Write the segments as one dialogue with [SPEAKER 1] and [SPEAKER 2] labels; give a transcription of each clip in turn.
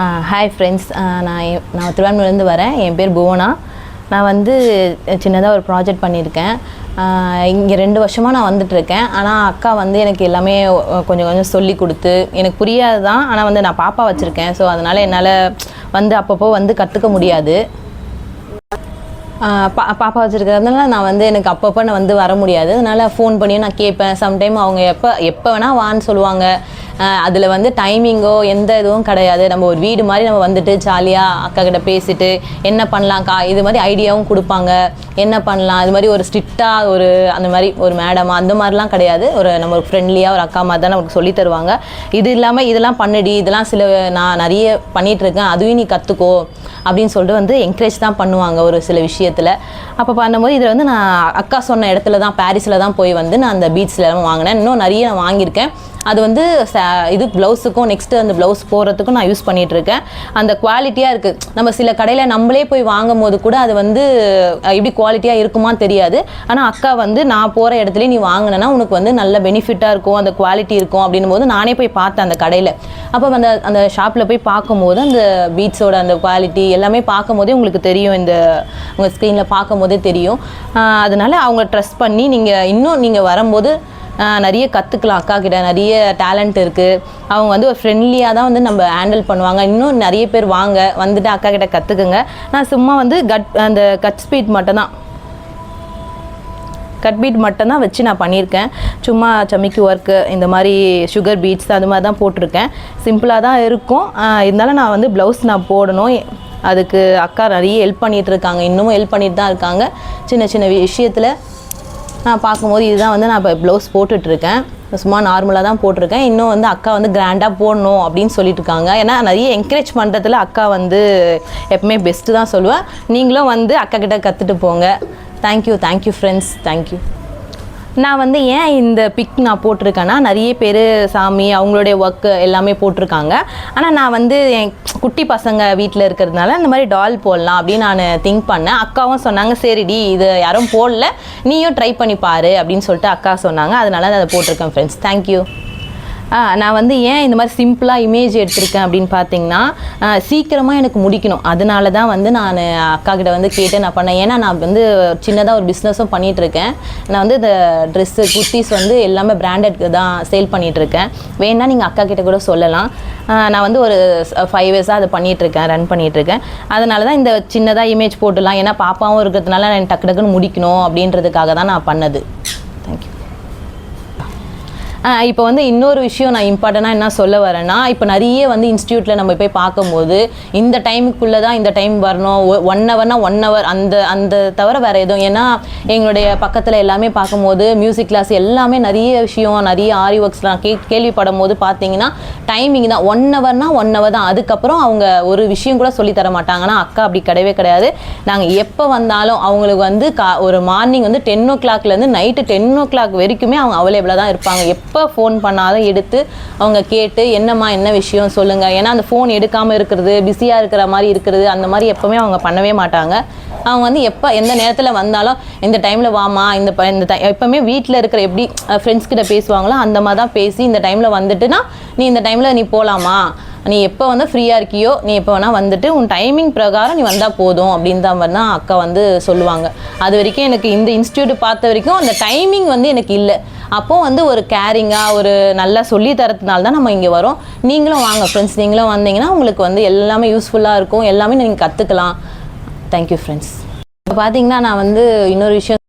[SPEAKER 1] Hi friends நான் எ- நான் திருவான்மையிலேருந்து வரேன். என் பேர் புவனா. நான் வந்து சின்னதாக ஒரு ப்ராஜெக்ட் பண்ணியிருக்கேன். இங்கே ரெண்டு வருஷமாக நான் வந்துட்டுருக்கேன். ஆனால் அக்கா வந்து எனக்கு எல்லாமே கொஞ்சம் கொஞ்சம் சொல்லி கொடுத்து எனக்கு புரியாது தான் ஆனால் வந்து நான் பாப்பா வச்சுருக்கேன். ஸோ அதனால் என்னால் வந்து அப்பப்போ வந்து கற்றுக்க முடியாது. பா பாப்பா வச்சுருக்கிறதுனால நான் வந்து எனக்கு அப்பப்போ நான் வந்து வர முடியாது. அதனால் ஃபோன் பண்ணியும் நான் கேட்பேன். சம்டைம் அவங்க எப்போ எப்போ வேணால் வான்னு சொல்லுவாங்க. அதில் வந்து டைமிங்கோ எந்த இதுவும் கிடையாது. நம்ம ஒரு வீடு மாதிரி நம்ம வந்துட்டு ஜாலியாக அக்கா கிட்ட பேசிட்டு என்ன பண்ணலாம்க்கா? இது மாதிரி ஐடியாவும் கொடுப்பாங்க. என்ன பண்ணலாம்? இது மாதிரி ஒரு ஸ்ட்ரிக்டாக ஒரு அந்த மாதிரி ஒரு மேடமா அந்த மாதிரிலாம் கிடையாது. ஒரு நம்ம ஒரு ஃப்ரெண்ட்லியாக ஒரு அக்கா மாதிரி தான் நமக்கு சொல்லி தருவாங்க. இது இல்லாமல் இதெல்லாம் பண்ணுடி இதெல்லாம் சில நான் நிறைய பண்ணிகிட்டு இருக்கேன். அதுவும் நீ கற்றுக்கோ அப்படின்னு சொல்லிட்டு வந்து என்கரேஜ் தான் பண்ணுவாங்க ஒரு சில விஷயத்தில். அப்போ பண்ணும்போது இதில் வந்து நான் அக்கா சொன்ன இடத்துல தான் பாரிஸில் தான் போய் வந்து நான் அந்த பீட்ஸில் வாங்கினேன். இன்னும் நிறைய நான் வாங்கியிருக்கேன். அது வந்து ச- இது ப்ளவுஸுக்கும் நெக்ஸ்ட்டு அந்த ப்ளவுஸ் போடுறதுக்கும் நான் யூஸ் பண்ணிகிட்ருக்கேன் இருக்கேன் அந்த குவாலிட்டியாக இருக்குது நம்ம சில கடையில் நம்மளே போய் வாங்கும் போது கூட அது வந்து எப்படி குவாலிட்டியாக இருக்குமான்னு தெரியாது. ஆனால் அக்கா வந்து நான் போகிற இடத்துல நீ வாங்கினேன்னா உனக்கு வந்து நல்ல பெனிஃபிட்டாக இருக்கும் அந்த குவாலிட்டி இருக்கும் அப்படின்னும் போது நானே போய் பார்த்தேன் அந்த கடையில். அப்போ அந்த அந்த ஷாப்பில் போய் பார்க்கும்போது அந்த பீட்ஸோட அந்த குவாலிட்டி எல்லாமே பார்க்கும்போதே உங்களுக்கு தெரியும். இந்த உங்கள் ஸ்க்ரீனில் பார்க்கும்போதே தெரியும். அதனால் அவங்க ட்ரெஸ் பண்ணி நீங்கள் இன்னும் நீங்கள் வரும்போது நிறைய கற்றுக்கலாம் அக்கா கிட்ட நிறைய டேலண்ட் இருக்குது அவங்க வந்து ஒரு ஃப்ரெண்ட்லியாக தான் வந்து நம்ம ஹேண்டில் பண்ணுவாங்க. இன்னும் நிறைய பேர் வாங்க வந்துட்டு அக்கா கிட்ட கற்றுக்குங்க நான் சும்மா வந்து கட் அந்த கட் ஸ்பீட் மட்டும்தான். கட் பீட் மட்டும்தான் வச்சு நான் பண்ணியிருக்கேன். சும்மா சமிக்கி ஒர்க்கு இந்த மாதிரி சுகர் பீட்ஸ் அது மாதிரி தான் போட்டிருக்கேன். சிம்பிளாக தான் இருக்கும். இருந்தாலும் நான் வந்து ப்ளவுஸ் நான் போடணும். அதுக்கு அக்கா நிறைய ஹெல்ப் பண்ணிகிட்டு இருக்காங்க. இன்னமும் ஹெல்ப் பண்ணிட்டு தான் இருக்காங்க. சின்ன சின்ன விஷயத்தில் நான் பார்க்கும்போது இதுதான் வந்து நான் இப்போ ப்ளவுஸ் போட்டுட்ருக்கேன். சும்மா நார்மலாக தான் போட்டிருக்கேன். இன்னும் வந்து அக்கா வந்து கிராண்டாக போடணும் அப்படின்னு சொல்லிட்டு இருக்காங்க ஏன்னா நிறைய என்கரேஜ் பண்ணுறதுல அக்கா வந்து எப்பவுமே பெஸ்ட்டு தான் சொல்லுவேன் நீங்களும் வந்து அக்கா கிட்ட கற்றுட்டு போங்க. தேங்க்யூ தேங்க்யூ ஃப்ரெண்ட்ஸ் தேங்க்யூ நான் வந்து ஏன் இந்த பிக் நான் போட்டிருக்கேன்னா நிறைய பேர் சாமி அவங்களுடைய ஒர்க்கு எல்லாமே போட்டிருக்காங்க. ஆனால் நான் வந்து என் குட்டி பசங்க வீட்டில் இருக்கிறதுனால இந்த மாதிரி டால் போடலாம் அப்படின்னு நான் திங்க் பண்ணேன். அக்காவும் சொன்னாங்க சரிடி இது யாரும் போடல. நீயும் ட்ரை பண்ணி பாரு அப்படின்னு சொல்லிட்டு அக்கா சொன்னாங்க. அதனால நான் அதை போட்டிருக்கேன் ஃப்ரெண்ட்ஸ் தேங்க்யூ நான் வந்து ஏன் இந்த மாதிரி சிம்பிளாக இமேஜ் எடுத்திருக்கேன் அப்படின்னு பார்த்தீங்கன்னா சீக்கிரமாக எனக்கு முடிக்கணும். அதனால தான் வந்து நான் அக்கா கிட்ட வந்து கேட்டு நான் பண்ணேன். ஏன்னா நான் வந்து சின்னதாக ஒரு பிஸ்னஸும் பண்ணிகிட்ருக்கேன் நான் வந்து இந்த ட்ரெஸ்ஸு குர்த்திஸ் வந்து எல்லாமே பிராண்டட்க்கு தான் சேல் பண்ணிகிட்ருக்கேன் வேணால் நீங்கள் அக்கா கிட்ட கூட சொல்லலாம். நான் வந்து ஒரு ஃபைவ் இயர்ஸாக அதை பண்ணிகிட்ருக்கேன் ரன் பண்ணிகிட்ருக்கேன் அதனால தான் இந்த சின்னதாக இமேஜ் போட்டுடலாம் ஏன்னா பாப்பாவும் இருக்கிறதுனால நான் டக்கு டக்குன்னு முடிக்கணும் அப்படின்றதுக்காக தான் நான் பண்ணது. இப்போ வந்து இன்னொரு விஷயம் நான் இம்பார்ட்டண்ட்டாக என்ன சொல்ல வரேன்னா இப்போ நிறைய வந்து இன்ஸ்டியூட்டில் நம்ம போய் பார்க்கும்போது இந்த டைமுக்குள்ளே தான் இந்த டைம் வரணும். ஒன் ஹவர்னா ஒன் ஹவர் அந்த அந்த தவிர வேறு எதுவும் ஏன்னா எங்களுடைய பக்கத்தில் எல்லாமே பார்க்கும்போது மியூசிக் கிளாஸ் எல்லாமே நிறைய விஷயம் நிறைய ஆரி ஒர்க்ஸ்லாம் கே கேள்விப்படும் போது பார்த்தீங்கன்னா டைமிங் தான். ஒன் ஹவர்னா ஒன் ஹவர் தான். அதுக்கப்புறம் அவங்க ஒரு விஷயம் கூட சொல்லி தர மாட்டாங்கன்னா அக்கா அப்படி கிடையவே கிடையாது. நாங்கள் எப்போ வந்தாலும் அவங்களுக்கு வந்து கா ஒரு மார்னிங் வந்து டென் ஓ கிளாக்லேருந்து நைட்டு டென் ஓ கிளாக் வரைக்குமே அவங்க அவைலபிளாக தான் இருப்பாங்க. எப்போ எப்போ ஃபோன் பண்ணாலும் எடுத்து அவங்க கேட்டு என்னம்மா என்ன விஷயம்? சொல்லுங்கள் ஏன்னா அந்த ஃபோன் எடுக்காமல் இருக்கிறது பிஸியாக இருக்கிற மாதிரி இருக்கிறது அந்த மாதிரி எப்போவுமே அவங்க பண்ணவே மாட்டாங்க. அவங்க வந்து எப்போ எந்த நேரத்தில் வந்தாலும் இந்த டைமில் வாமா இந்த ப- இந்த டை எப்போவுமே வீட்டில் இருக்கிற எப்படி ஃப்ரெண்ட்ஸ் கிட்ட பேசுவாங்களோ அந்த மாதிரி தான் பேசி இந்த டைமில் வந்துட்டுனா நீ இந்த டைமில் நீ போகலாமா நீ எப்போ வந்து ஃப்ரீயாக இருக்கியோ நீ எப்போ வேணால் வந்துட்டு உன் டைமிங் பிரகாரம் நீ வந்தால் போதும் அப்படின்னு தான் வந்து அக்கா வந்து சொல்லுவாங்க. அது வரைக்கும் எனக்கு இந்த இன்ஸ்டியூட் பார்த்த வரைக்கும் அந்த டைமிங் வந்து எனக்கு இல்லை. அப்போ வந்து ஒரு கேரிங்காக ஒரு நல்லா சொல்லி தரதுனால தான் நம்ம இங்கே வரோம். நீங்களும் வாங்க ஃப்ரெண்ட்ஸ் நீங்களும் வந்தீங்கன்னா உங்களுக்கு வந்து எல்லாமே யூஸ்ஃபுல்லாக இருக்கும். எல்லாமே நீங்கள் கற்றுக்கலாம் தேங்க்யூ ஃப்ரெண்ட்ஸ் இப்போ பார்த்தீங்கன்னா நான் வந்து இன்னொரு விஷயம்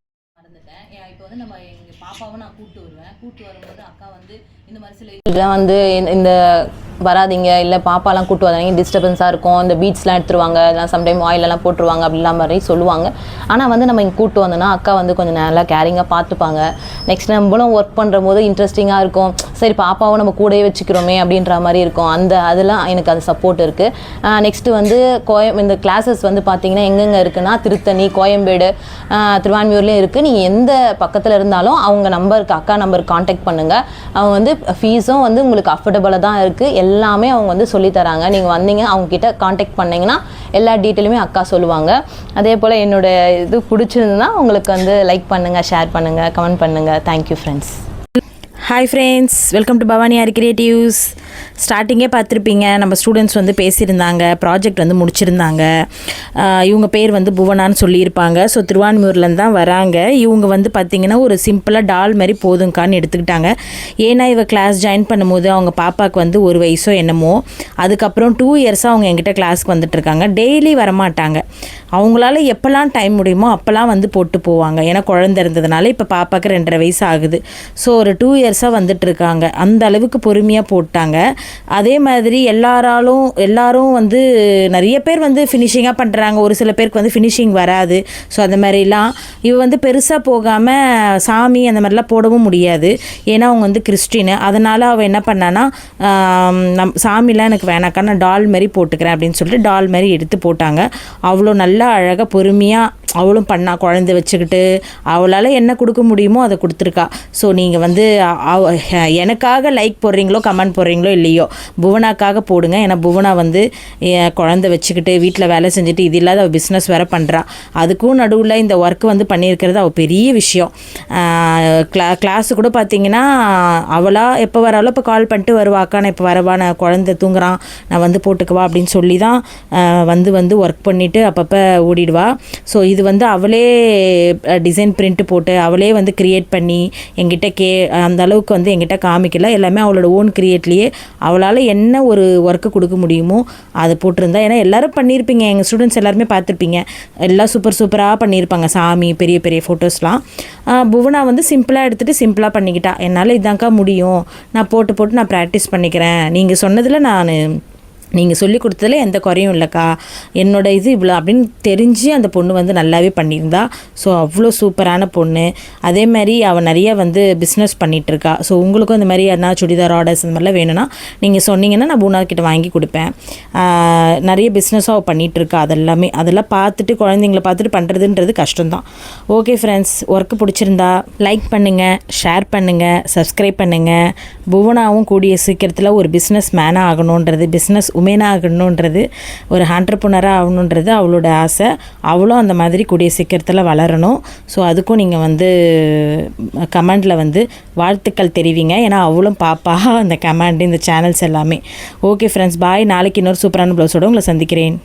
[SPEAKER 1] இப்போ வந்து நம்ம எங்கள் பாப்பாவை நான் கூப்பிட்டு வருவேன். கூப்பிட்டு வரும்போது அக்கா வந்து இந்த மாதிரி சில இதெல்லாம் வந்து இந்த- வராதிங்க வராதீங்க இல்லை பாப்பாலாம் கூட்டு வராங்க டிஸ்டர்பன்ஸாக இருக்கும் இந்த பீட்ஸ்லாம் எடுத்துருவாங்க அதெல்லாம் சம்டைம் ஆயிலெல்லாம் போட்டுருவாங்க அப்படிலாம் மாதிரி சொல்லுவாங்க. ஆனால் வந்து நம்ம இங்கே கூப்பிட்டு வந்தோன்னா அக்கா வந்து கொஞ்சம் நல்லா கேரிங்காக பார்த்துப்பாங்க. நெக்ஸ்ட் நம்மளும் ஒர்க் பண்ணுற போது இன்ட்ரெஸ்டிங்காக இருக்கும். சரி பாப்பாவும் நம்ம கூடயே வச்சுக்கிறோமே அப்படின்ற மாதிரி இருக்கும். அந்த அதெல்லாம் எனக்கு அது சப்போர்ட் இருக்குது நெக்ஸ்ட்டு வந்து கோயம் இந்த கிளாஸஸ் வந்து பார்த்தீங்கன்னா எங்கெங்கே இருக்குன்னா திருத்தணி கோயம்பேடு திருவான்மியூர்லேயும் இருக்குது நீங்கள் எந்த பக்கத்தில் இருந்தாலும் அவங்க நம்பருக்கு அக்கா நம்பருக்கு காண்டாக்ட் பண்ணுங்கள் அவங்க வந்து ஃபீஸும் வந்து உங்களுக்கு அஃபோர்டபுளாக தான் இருக்குது எல்லாமே அவங்க வந்து சொல்லித் தராங்க. நீங்கள் வந்தீங்க அவங்க கிட்ட காண்டாக்ட் பண்ணிங்கன்னா எல்லா டீட்டெயிலுமே அக்கா சொல்லுவாங்க. அதே போல் என்னோட இது பிடிச்சிருந்ததுன்னா உங்களுக்கு வந்து லைக் பண்ணுங்கள் ஷேர் பண்ணுங்கள் கமெண்ட் பண்ணுங்கள் thank you friends
[SPEAKER 2] hi friends welcome to Bhavani R creatives ஸ்டார்டிங்கே பார்த்துருப்பீங்க. நம்ம ஸ்டூடெண்ட்ஸ் வந்து பேசியிருந்தாங்க. ப்ராஜெக்ட் வந்து முடிச்சிருந்தாங்க. இவங்க பேர் வந்து புவனான்னு சொல்லியிருப்பாங்க. ஸோ திருவான்மூர்லேருந்து தான் வராங்க. இவங்க வந்து பார்த்திங்கன்னா ஒரு சிம்பிளாக டால் மாதிரி போதுங்கான்னு எடுத்துக்கிட்டாங்க. ஏன்னா இவ கிளாஸ் ஜாயின் பண்ணும்போது அவங்க பாப்பாவுக்கு வந்து ஒரு வயசோ என்னமோ அதுக்கப்புறம் டூ இயர்ஸாக அவங்க எங்கிட்ட கிளாஸ்க்கு வந்துட்டுருக்காங்க. டெய்லி வரமாட்டாங்க. அவங்களால எப்போல்லாம் டைம் முடியுமோ அப்போல்லாம் வந்து போட்டு போவாங்க. ஏன்னா குழந்த இருந்ததுனால இப்போ பாப்பாவுக்கு ரெண்டரை வயசு ஆகுது. ஸோ ஒரு டூ இயர்ஸ் வந்துட்டு வந்துட்டுருக்காங்க. அந்த அளவுக்கு பொறுமையாக போட்டாங்க. அதே மாதிரி எல்லாராலும் எல்லாரும் வந்து நிறைய பேர் வந்து ஃபினிஷிங்காக பண்ணுறாங்க ஒரு சில பேருக்கு வந்து ஃபினிஷிங் வராது. ஸோ அந்த மாதிரிலாம் இவ வந்து பெருசாக போகாமல் சாமி அந்த மாதிரிலாம் போடவும் முடியாது. ஏன்னா அவங்க வந்து கிறிஸ்டின் அதனால் அவள் என்ன பண்ணான்னா நம் சாமிலாம் எனக்கு வேணாக்கா நான் டால் மாதிரி போட்டுக்கிறேன் அப்படின்னு சொல்லிட்டு டால் மாதிரி எடுத்து போட்டாங்க. அவ்வளோ நல்லா அழகாக பொறுமையாக அவளும் பண்ணா குழந்தை வச்சுக்கிட்டு அவளால் என்ன கொடுக்க முடியுமோ அதை கொடுத்துருக்கா. ஸோ நீங்கள் வந்து எனக்காக லைக் போடுறீங்களோ கமெண்ட் போடுறீங்களோ இல்லையோ புவனாக்காக போடுங்க. ஏன்னா புவனா வந்து என் குழந்தை வச்சுக்கிட்டு வீட்டில் வேலை செஞ்சுட்டு இது இல்லாத அவள் பிஸ்னஸ் வேற பண்ணுறா அதுக்கும் நடுவில் இந்த ஒர்க் வந்து பண்ணியிருக்கிறது அவள் பெரிய விஷயம். கிளா கிளாஸு கூட பார்த்தீங்கன்னா அவளாக எப்போ வராலோ இப்போ கால் பண்ணிட்டு வருவாக்கா நான் இப்போ வரவா? நான் குழந்தை தூங்குறான். நான் வந்து போட்டுக்குவா அப்படின்னு சொல்லி தான் வந்து வந்து ஒர்க் பண்ணிவிட்டு அப்பப்போ ஓடிடுவா. ஸோ இது வந்து அவளே டிசைன் பிரிண்ட் போட்டு அவளே வந்து கிரியேட் பண்ணி எங்கிட்ட கே அந்த அளவுக்கு வந்து எங்கிட்ட காமிக்கல. எல்லாமே அவளோட ஓன் கிரியேட்லேயே அவளால் என்ன ஒரு ஒர்க்கு கொடுக்க முடியுமோ அதை போட்டிருந்தா. ஏன்னா எல்லாரும் பண்ணியிருப்பீங்க எங்கள் ஸ்டூடெண்ட்ஸ் எல்லாருமே பார்த்துருப்பீங்க. எல்லாம் சூப்பர் சூப்பராக பண்ணியிருப்பாங்க சாமி பெரிய பெரிய ஃபோட்டோஸ்லாம் புவனா வந்து சிம்பிளாக எடுத்துகிட்டு சிம்பிளாக பண்ணிக்கிட்டா. என்னால் இதாங்க்கா முடியும். நான் போட்டு போட்டு நான் ப்ராக்டிஸ் பண்ணிக்கிறேன். நீங்கள் சொன்னதில் நான் நீங்கள் சொல்லி கொடுத்ததுல எந்த குறையும் இல்லைக்கா. என்னோட இது இவ்வளோ அப்படின்னு தெரிஞ்சு அந்த பொண்ணு வந்து நல்லாவே பண்ணியிருந்தா. ஸோ அவ்வளோ சூப்பரான பொண்ணு. அதே மாதிரி அவள் நிறைய வந்து பிஸ்னஸ் பண்ணிகிட்ருக்கா ஸோ உங்களுக்கும் இந்த மாதிரி யாருனா சுடிதார் ஆர்டர்ஸ் இந்த மாதிரிலாம் வேணும்னா நீங்கள் சொன்னீங்கன்னா நான் பூனா கிட்ட வாங்கி கொடுப்பேன். நிறைய பிஸ்னஸும் அவள் பண்ணிகிட்ருக்கா அதெல்லாமே. அதெல்லாம் பார்த்துட்டு குழந்தைங்கள பார்த்துட்டு பண்ணுறதுன்றது கஷ்டம்தான். ஓகே ஃப்ரெண்ட்ஸ் ஒர்க்கு பிடிச்சிருந்தா லைக் பண்ணுங்கள் ஷேர் பண்ணுங்கள் சப்ஸ்கிரைப் பண்ணுங்கள் புவனாவும் கூடிய சீக்கிரத்தில் ஒரு பிஸ்னஸ் மேனாக ஆகணுன்றது பிஸ்னஸ் உமேனாக ஆகணுன்றது ஒரு ஆண்டர்பனராக ஆகணுன்றது அவளோட ஆசை. அவளும் அந்த மாதிரி கூடிய சீக்கிரத்தில் வளரணும். ஸோ அதுக்கும் நீங்கள் வந்து கமெண்டில் வந்து வாழ்த்துக்கள் தெரிவிங்க. ஏன்னா அவளும் பாப்பா. அந்த கமெண்ட் இந்த சேனல்ஸ் எல்லாமே. ஓகே ஃப்ரெண்ட்ஸ் பாய் நாளைக்கு இன்னொரு சூப்பரான ப்ளவுஸோடு உங்களை சந்திக்கிறேன்.